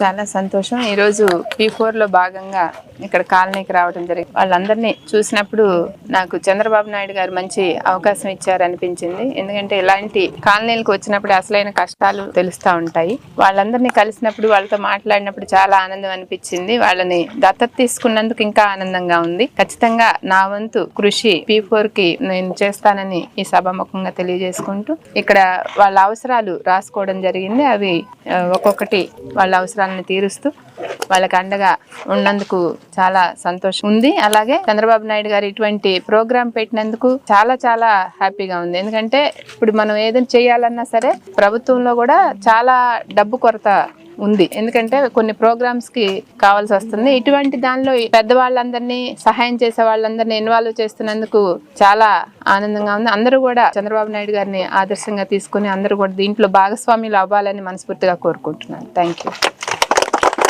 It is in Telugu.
చాలా సంతోషం. ఈ రోజు పీ ఫోర్లో భాగంగా ఇక్కడ కాలనీకి రావడం జరిగింది. వాళ్ళందరినీ చూసినప్పుడు నాకు చంద్రబాబు నాయుడు గారు మంచి అవకాశం ఇచ్చారనిపించింది. ఎందుకంటే ఇలాంటి కాలనీలకు వచ్చినప్పుడు అసలైన కష్టాలు తెలుస్తూ ఉంటాయి. వాళ్ళందరినీ కలిసినప్పుడు వాళ్ళతో మాట్లాడినప్పుడు చాలా ఆనందం అనిపించింది. వాళ్ళని దత్తత తీసుకున్నందుకు ఇంకా ఆనందంగా ఉంది. ఖచ్చితంగా నా వంతు కృషి పీ ఫోర్కి నేను చేస్తానని ఈ సభాముఖంగా తెలియజేసుకుంటూ ఇక్కడ వాళ్ళ అవసరాలు రాసుకోవడం జరిగింది. అవి ఒక్కొక్కటి వాళ్ళ అవసరాలు అవసరాలను తీరుస్తూ వాళ్ళకి అండగా ఉన్నందుకు చాలా సంతోషం ఉంది. అలాగే చంద్రబాబు నాయుడు గారు ఇటువంటి ప్రోగ్రాం పెట్టినందుకు చాలా చాలా హ్యాపీగా ఉంది. ఎందుకంటే ఇప్పుడు మనం ఏదైనా చేయాలన్నా సరే ప్రభుత్వంలో కూడా చాలా డబ్బు కొరత ఉంది. ఎందుకంటే కొన్ని ప్రోగ్రామ్స్కి కావాల్సి వస్తుంది. ఇటువంటి దానిలో పెద్దవాళ్ళందరినీ సహాయం చేసే వాళ్ళందరినీ ఇన్వాల్వ్ చేస్తున్నందుకు చాలా ఆనందంగా ఉంది. అందరూ కూడా చంద్రబాబు నాయుడు గారిని ఆదర్శంగా తీసుకుని అందరూ కూడా దీంట్లో భాగస్వామ్యులు అవ్వాలని మనస్ఫూర్తిగా కోరుకుంటున్నాను. Thank you